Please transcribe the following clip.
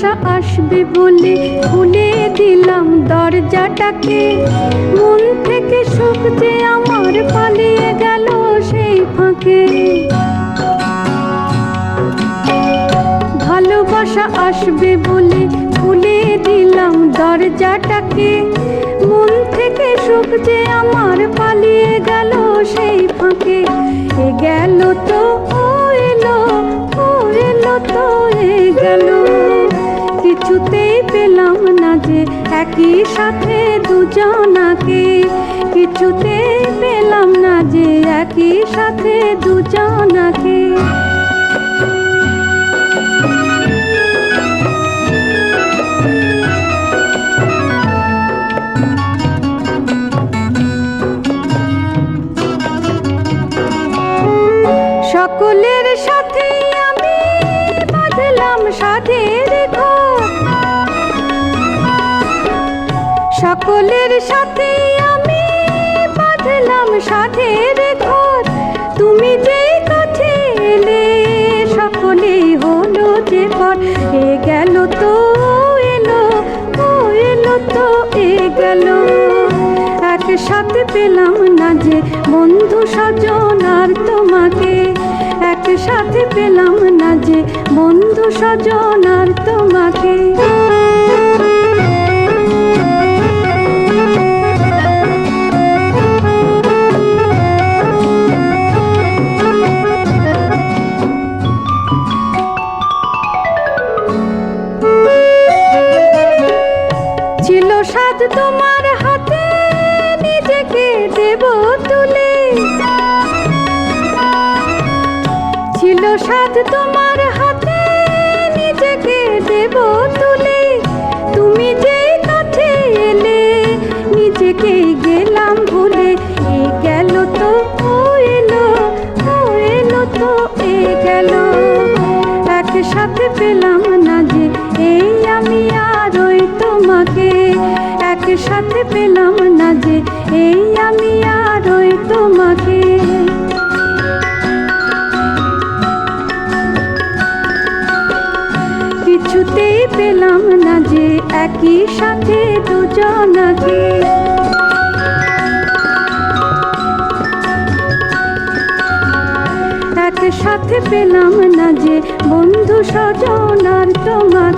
বসা আসবে বলে খুলে দিলাম দরজাটাকে। মন থেকে সুখ যে আমার পালিয়ে গেল সেই ফাঁকে। ভালোবাসা আসবে বলে খুলে দিলাম দরজাটাকে। মন থেকে সুখ যে একই সাথে দুজনাকে কিছুতে পেলাম না যে একই সাথে দুজনাকে। সকলের সাথে আমি বাঁধলাম সাধের ঘর। তুমি যে কাছে এলে সকলেই হলো যে পর। এ গেল তো, এলো ও এলো তো, এ গেল। একসাথে পেলাম না যে বন্ধু স্বজন আর তোমাকে। একসাথে পেলাম না যে বন্ধু স্বজন আর তোমাকে। ছিল সাদ তোমার হাতে নিজেকে দেব তুলে। ছিল সাদ তোমার হাতে নিজেকে দেব তুলে। তুমি যে কাছে এলে নিজেকে গেলাম ভুলে। এ গেল তো, ও এলো ও এলো তো, এ গেল। একসাথে পেলাম না যে এই একসাথে পেলাম না যে, এই আমি আর ওই তোমাকে। কিছুতেই পেলাম না যে, একই সাথে দুজনাকে। সাথে পেলাম না যে, বন্ধু স্বজন আর তোমার